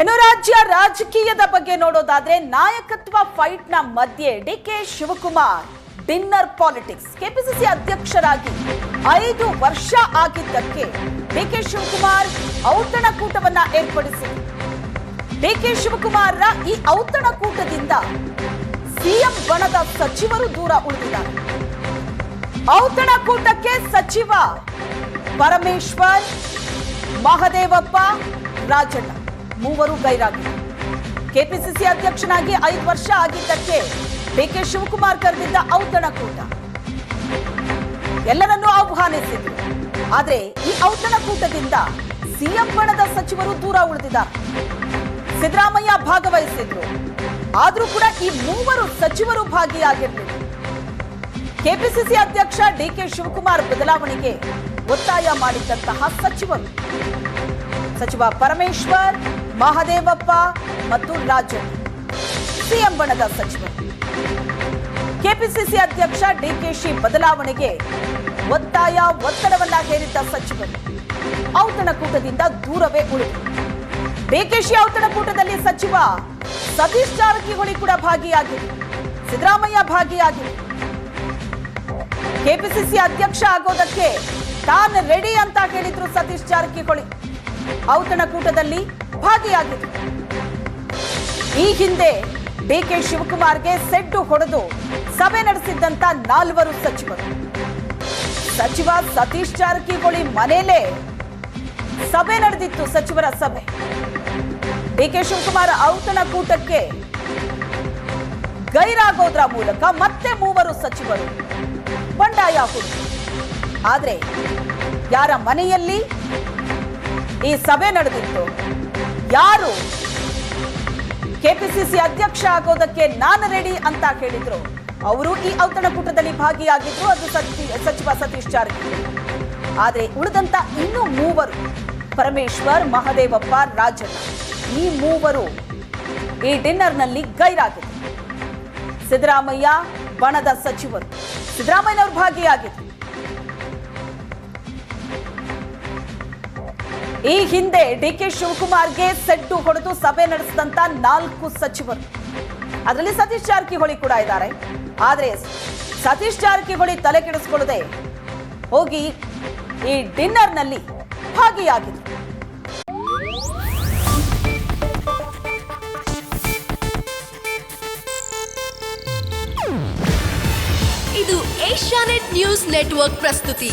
ಇನ್ನು ರಾಜ್ಯ ರಾಜಕೀಯದ ಬಗ್ಗೆ ನೋಡೋದಾದ್ರೆ ನಾಯಕತ್ವ ಫೈಟ್ನ ಮಧ್ಯೆ D K Shivakumar dinner politics KPCC ಅಧ್ಯಕ್ಷರಾಗಿ ಐದು ವರ್ಷ ಆಗಿದ್ದಕ್ಕೆ ಡಿ ಕೆ ಶಿವಕುಮಾರ್ ಔತಣಕೂಟವನ್ನ ಏರ್ಪಡಿಸಿ ಡಿ ಕೆ ಶಿವಕುಮಾರ್ರ ಈ ಔತಣಕೂಟದಿಂದ ಸಿಎಂ ಬಣದ ಸಚಿವರು ದೂರ ಉಳಿದಿದ್ದಾರೆ. ಔತಣಕೂಟಕ್ಕೆ ಸಚಿವ ಪರಮೇಶ್ವರ್, ಮಹದೇವಪ್ಪ, ರಾಜಣ್ಣ. ಮೂವರು ಗೈರಾಗಿ ಕೆಪಿಸಿಸಿ ಅಧ್ಯಕ್ಷನಾಗಿ ಐದು ವರ್ಷ ಆಗಿದ್ದಕ್ಕೆ ಡಿಕೆ ಶಿವಕುಮಾರ್ ಕರೆದಿದ್ದ ಔತಣಕೂಟ ಎಲ್ಲರನ್ನೂ ಆಹ್ವಾನಿಸಿದ್ರು. ಆದರೆ ಈ ಔತಣಕೂಟದಿಂದ ಸಿಎಂ ಬಣದ ಸಚಿವರು ದೂರ ಉಳಿದಿದ್ದಾರೆ. ಸಿದ್ದರಾಮಯ್ಯ ಭಾಗವಹಿಸಿದ್ರು. ಆದ್ರೂ ಕೂಡ ಈ ಮೂವರು ಸಚಿವರು ಭಾಗಿಯಾಗಿರಲಿಲ್ಲ. ಕೆಪಿಸಿಸಿ ಅಧ್ಯಕ್ಷ ಡಿಕೆ ಶಿವಕುಮಾರ್ ಬದಲಾವಣೆಗೆ ಒತ್ತಾಯ ಮಾಡಿದ್ದಂತಹ ಸಚಿವರು. ಸಚಿವ ಪರಮೇಶ್ವರ್ ಮಹದೇವಪ್ಪ ಮತ್ತು ರಾಜು ಸಿಎಂ ಬಣದ ಸಚಿವರು ಕೆಪಿಸಿಸಿ ಅಧ್ಯಕ್ಷ ಡಿಕೆಶಿ ಬದಲಾವಣೆಗೆ ಒತ್ತಾಯ, ಒತ್ತಡವನ್ನ ಹೇರಿದ್ದ ಸಚಿವರು ಔತಣಕೂಟದಿಂದ ದೂರವೇ ಉಳಿದರು ಡಿಕೆಶಿ ಔತಣಕೂಟದಲ್ಲಿ ಸಚಿವ ಸತೀಶ್ ಜಾರಕಿಹೊಳಿ ಕೂಡ ಭಾಗಿಯಾಗಿದ್ದರು ಸಿದ್ದರಾಮಯ್ಯ ಭಾಗಿಯಾಗಿದ್ದರು ಕೆಪಿಸಿಸಿ ಅಧ್ಯಕ್ಷ ಆಗೋದಕ್ಕೆ ತಾನು ರೆಡಿ ಅಂತ ಹೇಳಿದ್ರು ಸತೀಶ್ ಜಾರಕಿಹೊಳಿ. ಔತಣಕೂಟದಲ್ಲಿ ಭಾಗಿಯಾಗಿದ್ರು ಈ ಹಿಂದೆ ಡಿಕೆ ಶಿವಕುಮಾರ್ಗೆ ಸೆಡ್ಡು ಹೊಡೆದು ಸಭೆ ನಡೆಸಿದ್ದಂತ ನಾಲ್ವರು ಸಚಿವರು. ಸಚಿವ ಸತೀಶ್ ಜಾರಕಿಹೊಳಿ ಮನೆಯಲ್ಲೇ ಸಭೆ ನಡೆದಿತ್ತು ಸಚಿವರ ಸಭೆ. ಡಿಕೆ ಶಿವಕುಮಾರ್ ಔತಣಕೂಟಕ್ಕೆ ಗೈರಾಗೋದ್ರ ಮೂಲಕ ಮತ್ತೆ ಮೂವರು ಸಚಿವರು ಬಂಡಾಯ ಹೂಡಿದ್ರು ಆದ್ರೆ ಯಾರ ಮನೆಯಲ್ಲಿ ಈ ಸಭೆ ನಡೆದಿತ್ತು? ಯಾರು? ಕೆಪಿಸಿಸಿ ಅಧ್ಯಕ್ಷ ಆಗೋದಕ್ಕೆ ನಾನು ರೆಡಿ ಅಂತ ಹೇಳಿದ್ರು. ಅವರು ಈ ಔತಣಕೂಟದಲ್ಲಿ ಭಾಗಿಯಾಗಿದ್ರು, ಅದು ಸಚಿವ ಸತೀಶ್ ಜಾರಕಿಹೊಳಿ. ಆದ್ರೆ ಉಳಿದಂತ ಇನ್ನೂ ಮೂವರು, ಪರಮೇಶ್ವರ್, ಮಹದೇವಪ್ಪ, ರಾಜಣ್ಣ, ಈ ಮೂವರು ಈ ಡಿನ್ನರ್ನಲ್ಲಿ ಗೈರಾಗಿದ್ರು. ಸಿದ್ದರಾಮಯ್ಯ, ಬಣದ ಸಚಿವರು. ಸಿದ್ದರಾಮಯ್ಯನವರು ಭಾಗಿಯಾಗಿದ್ರು. ಈ ಹಿಂದೆ ಡಿಕೆ ಶಿವಕುಮಾರ್ಗೆ ಸೆಡ್ಡು ಹೊಡೆದು ಸಭೆ ನಡೆಸಿದಂತ ನಾಲ್ಕು ಸಚಿವರು. ಅದರಲ್ಲಿ ಸತೀಶ್ ಜಾರಕಿಹೊಳಿ ಕೂಡ ಇದ್ದಾರೆ. ಆದ್ರೆ ಸತೀಶ್ ಜಾರಕಿಹೊಳಿ ತಲೆ ಕೆಡಿಸ್ಕೊಳ್ಳದೆ ಹೋಗಿ ಈ ಡಿನ್ನರ್ನಲ್ಲಿ ಭಾಗಿಯಾಗಿದ್ರು. ಇದು ಏಷ್ಯಾನೆಟ್ ನ್ಯೂಸ್ ನೆಟ್ವರ್ಕ್ ಪ್ರಸ್ತುತಿ.